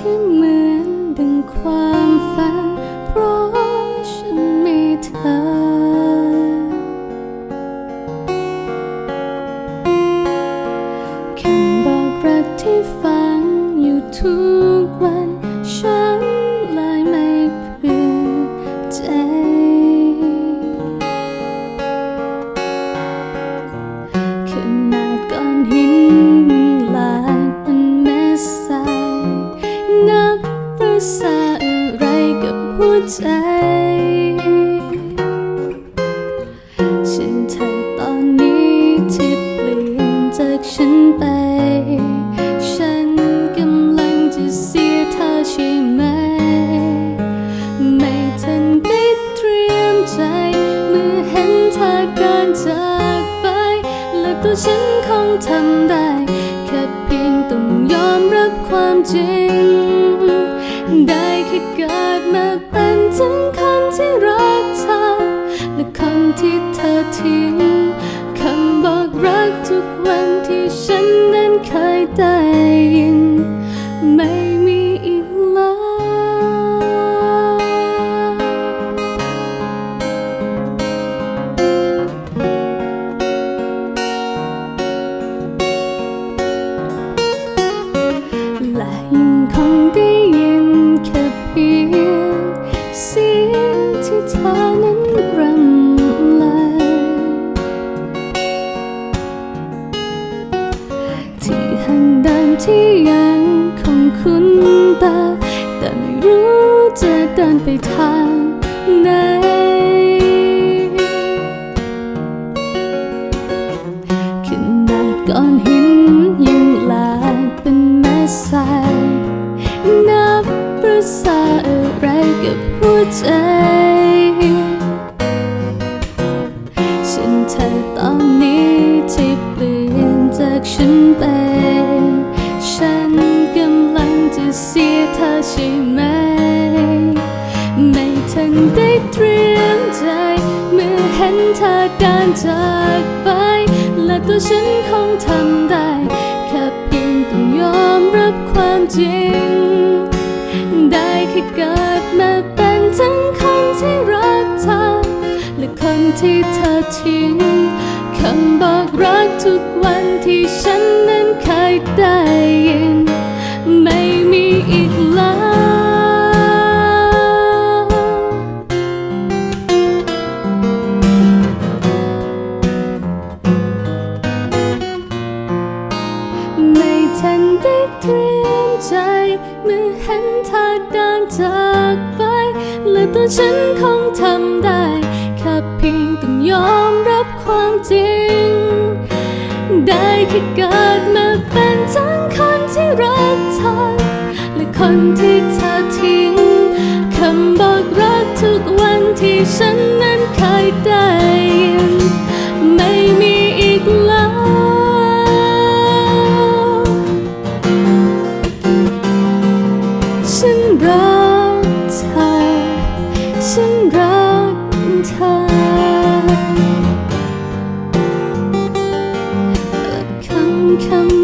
ที่เหมือนดึงความฝัน ฉันคงทำได้ แค่เพียงต้องยอมรับความจริง ได้แค่เกิดมาเป็นถึงคน ที่ยังคงคุ้นตาแต่ไม่รู้จะเดินไปทางไหน ขนาดก้อนหินยังแหลกเป็นแม่สายนับประสาอะไรกับหัวใจ ฉันเธอตอนนี้ที่เปลี่ยนจากฉันไป ฉันกำลังจะเสียเธอใช่ไหม ไม่ทันได้เตรียมใจ เมื่อเห็นเธอเดินจากไป และตัวฉันคงทำได้แค่เพียงต้องยอมรับความจริง ได้แค่เกิดมาเป็นทั้งคนที่รักเธอ และคนที่เธอทิ้ง คำบอกรักทุกวันที่ฉันนั้นเคยได้ยิน ไม่มีอีกแล้ว ไม่ทันได้เตรียมใจ เมื่อเห็นเธอเดินจากไป และตัวฉันคงทำได้ ต้องยอมรับความจริง ได้แค่เกิดมาเป็นทั้งคนที่รักเธอ และคนที่เธอทิ้ง คำบอกรักทุกวันที่ฉันนั้นเคยได้ยินไม่มีอีกแล้วฉันรัก 成长。